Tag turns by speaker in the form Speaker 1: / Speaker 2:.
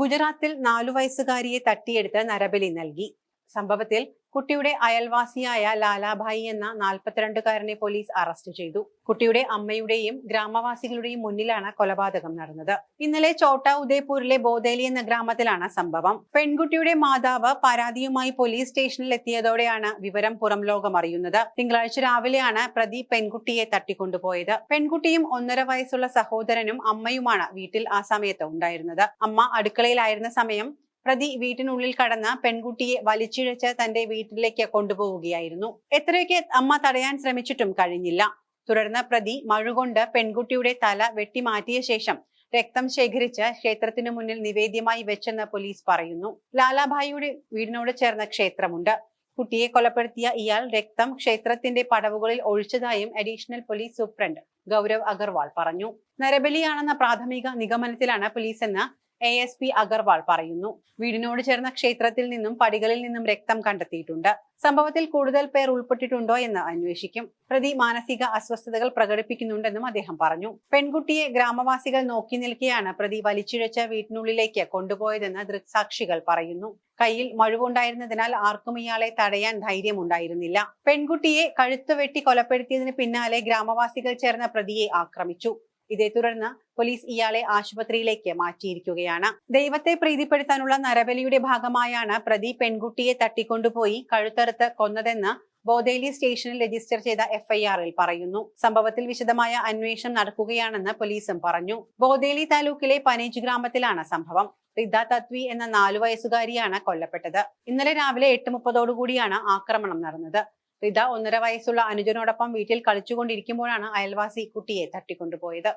Speaker 1: ഗുജറാത്തിൽ നാലു വയസ്സുകാരിയെ തട്ടിയെടുത്ത് നരബലി നൽകി. സംഭവത്തിൽ കുട്ടിയുടെ അയൽവാസിയായ ലാലാഭായി എന്ന നാൽപ്പത്തിരണ്ടുകാരനെ പോലീസ് അറസ്റ്റ് ചെയ്തു. കുട്ടിയുടെ അമ്മയുടെയും ഗ്രാമവാസികളുടെയും മുന്നിലാണ് കൊലപാതകം നടന്നത്. ഇന്നലെ ചോട്ട ഉദയ്പൂരിലെ ബോദേലി എന്ന ഗ്രാമത്തിലാണ് സംഭവം. പെൺകുട്ടിയുടെ മാതാവ് പരാതിയുമായി പോലീസ് സ്റ്റേഷനിൽ എത്തിയതോടെയാണ് വിവരം പുറം ലോകം അറിയുന്നത്. തിങ്കളാഴ്ച രാവിലെയാണ് പ്രതി പെൺകുട്ടിയെ തട്ടിക്കൊണ്ടുപോയത്. പെൺകുട്ടിയും ഒന്നര വയസ്സുള്ള സഹോദരനും അമ്മയുമാണ് വീട്ടിൽ ആ സമയത്ത് ഉണ്ടായിരുന്നത്. അമ്മ അടുക്കളയിലായിരുന്ന സമയം പ്രതി വീട്ടിനുള്ളിൽ കടന്ന പെൺകുട്ടിയെ വലിച്ചിഴച്ച് തന്റെ വീട്ടിലേക്ക് കൊണ്ടുപോവുകയായിരുന്നു. എത്രയൊക്കെ അമ്മ തടയാൻ ശ്രമിച്ചിട്ടും കഴിഞ്ഞില്ല. തുടർന്ന് പ്രതി മഴുകൊണ്ട് പെൺകുട്ടിയുടെ തല വെട്ടിമാറ്റിയ ശേഷം രക്തം ശേഖരിച്ച് ക്ഷേത്രത്തിനു മുന്നിൽ നിവേദ്യമായി വെച്ചെന്ന് പോലീസ് പറയുന്നു. ലാലാഭായിയുടെ വീടിനോട് ചേർന്ന ക്ഷേത്രമുണ്ട്. കുട്ടിയെ കൊലപ്പെടുത്തിയ ഇയാൾ രക്തം ക്ഷേത്രത്തിന്റെ പടവുകളിൽ ഒഴിച്ചതായും additional police superintendent Gaurav Agarwal പറഞ്ഞു. നരബലിയാണെന്ന പ്രാഥമിക നിഗമനത്തിലാണ് പോലീസ് എന്ന് എ എസ് പി അഗർവാൾ പറയുന്നു. വീടിനോട് ചേർന്ന ക്ഷേത്രത്തിൽ നിന്നും പടികളിൽ നിന്നും രക്തം കണ്ടെത്തിയിട്ടുണ്ട്. സംഭവത്തിൽ കൂടുതൽ പേർ ഉൾപ്പെട്ടിട്ടുണ്ടോ എന്ന് അന്വേഷിക്കും. പ്രതി മാനസിക അസ്വസ്ഥതകൾ പ്രകടിപ്പിക്കുന്നുണ്ടെന്നും അദ്ദേഹം പറഞ്ഞു. പെൺകുട്ടിയെ ഗ്രാമവാസികൾ നോക്കി നിൽക്കെയാണ് പ്രതി വലിച്ചിഴച്ച വീട്ടിനുള്ളിലേക്ക് കൊണ്ടുപോയതെന്ന് ദൃക്സാക്ഷികൾ പറയുന്നു. കയ്യിൽ മഴുവുണ്ടായിരുന്നതിനാൽ ആർക്കും ഇയാളെ തടയാൻ ധൈര്യമുണ്ടായിരുന്നില്ല. പെൺകുട്ടിയെ കഴുത്തു വെട്ടി കൊലപ്പെടുത്തിയതിന് പിന്നാലെ ഗ്രാമവാസികൾ ചേർന്ന പ്രതിയെ ആക്രമിച്ചു. ഇതേ തുടർന്ന് പോലീസ് ഇയാളെ ആശുപത്രിയിലേക്ക് മാറ്റിയിരിക്കുകയാണ്. ദൈവത്തെ പ്രീതിപ്പെടുത്താനുള്ള നരബലിയുടെ ഭാഗമായാണ് പ്രതി പെൺകുട്ടിയെ തട്ടിക്കൊണ്ടുപോയി കഴുത്തറുത്ത് കൊന്നതെന്ന് ബോധേലി സ്റ്റേഷനിൽ രജിസ്റ്റർ ചെയ്ത എഫ്ഐആറിൽ പറയുന്നു. സംഭവത്തിൽ വിശദമായ അന്വേഷണം നടക്കുകയാണെന്ന് പോലീസും പറഞ്ഞു. ബോധേലി താലൂക്കിലെ പനേജ് ഗ്രാമത്തിലാണ് സംഭവം. റിദ തത്വി എന്ന നാലു വയസ്സുകാരിയാണ് കൊല്ലപ്പെട്ടത്. ഇന്നലെ രാവിലെ എട്ട് മുപ്പതോടുകൂടിയാണ് ആക്രമണം നടന്നത്. റിത ഒന്നര വയസ്സുള്ള അനുജനോടൊപ്പം വീട്ടിൽ കളിച്ചുകൊണ്ടിരിക്കുമ്പോഴാണ് അയൽവാസി കുട്ടിയെ തട്ടിക്കൊണ്ടുപോയത്.